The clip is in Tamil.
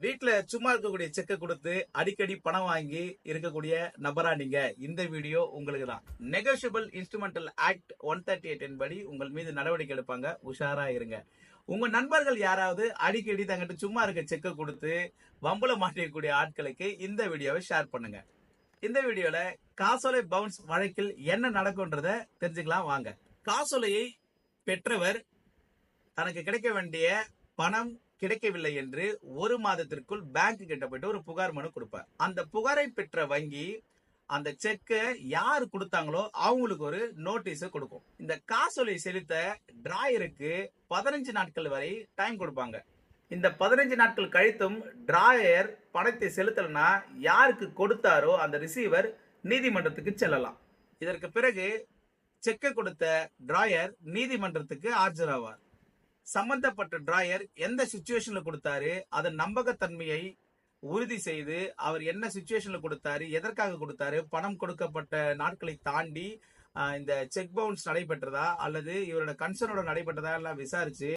வீட்டுல சும்மா இருக்கக்கூடிய செக்கை கொடுத்து அடிக்கடி பணம் வாங்கி இருக்கக்கூடிய நபரா நீங்க இந்த வீடியோ உங்களுக்கு தான் negotiable instrumental act one thirty eight படி உங்கள் மீது நடவடிக்கை எடுப்பாங்க. உஷாரா இருங்க. உங்க நண்பர்கள் யாராவது அடிக்கடி தங்கிட்ட சும்மா இருக்க செக்கை கொடுத்து வம்புல மாட்டிக்கக்கூடிய ஆட்களுக்கு இந்த வீடியோவை ஷேர் பண்ணுங்க. இந்த வீடியோல காசோலை பவுன்ஸ் வழக்கில் என்ன நடக்கும்ன்றத தெரிஞ்சுக்கலாம் வாங்க. காசோலையை பெற்றவர் தனக்கு கிடைக்க வேண்டிய பணம் கிடைக்கவில்லை என்று ஒரு மாதத்திற்குள் பேங்க் கிட்ட போயிட்டு ஒரு புகார் மனு கொடுப்பார். அந்த புகாரை பெற்ற வங்கி அந்த செக்கை யார் கொடுத்தாங்களோ அவங்களுக்கு ஒரு நோட்டீஸ் கொடுக்கும். இந்த காசோலை செலுத்த டிராயருக்கு பதினஞ்சு நாட்கள் வரை டைம் கொடுப்பாங்க. இந்த பதினஞ்சு நாட்கள் கழித்தும் டிராயர் பணத்தை செலுத்தலைன்னா யாருக்கு கொடுத்தாரோ அந்த ரிசீவர் நீதிமன்றத்துக்கு செல்லலாம். இதற்கு பிறகு செக்கை கொடுத்த டிராயர் நீதிமன்றத்துக்கு ஆஜராவார். சம்பந்தப்பட்ட டிராயர் எந்த சுச்சுவேஷன்ல கொடுத்தாரு அதன் நம்பகத்தன்மையை உறுதி செய்து அவர் என்ன சுச்சுவேஷன்ல கொடுத்தாரு எதற்காக கொடுத்தாரு பணம் கொடுக்கப்பட்ட நாட்களை தாண்டி இந்த செக் பவுன்ஸ் நடைபெற்றதா அல்லது இவரோட கன்சர்னோட நடைபெற்றதா எல்லாம் விசாரிச்சு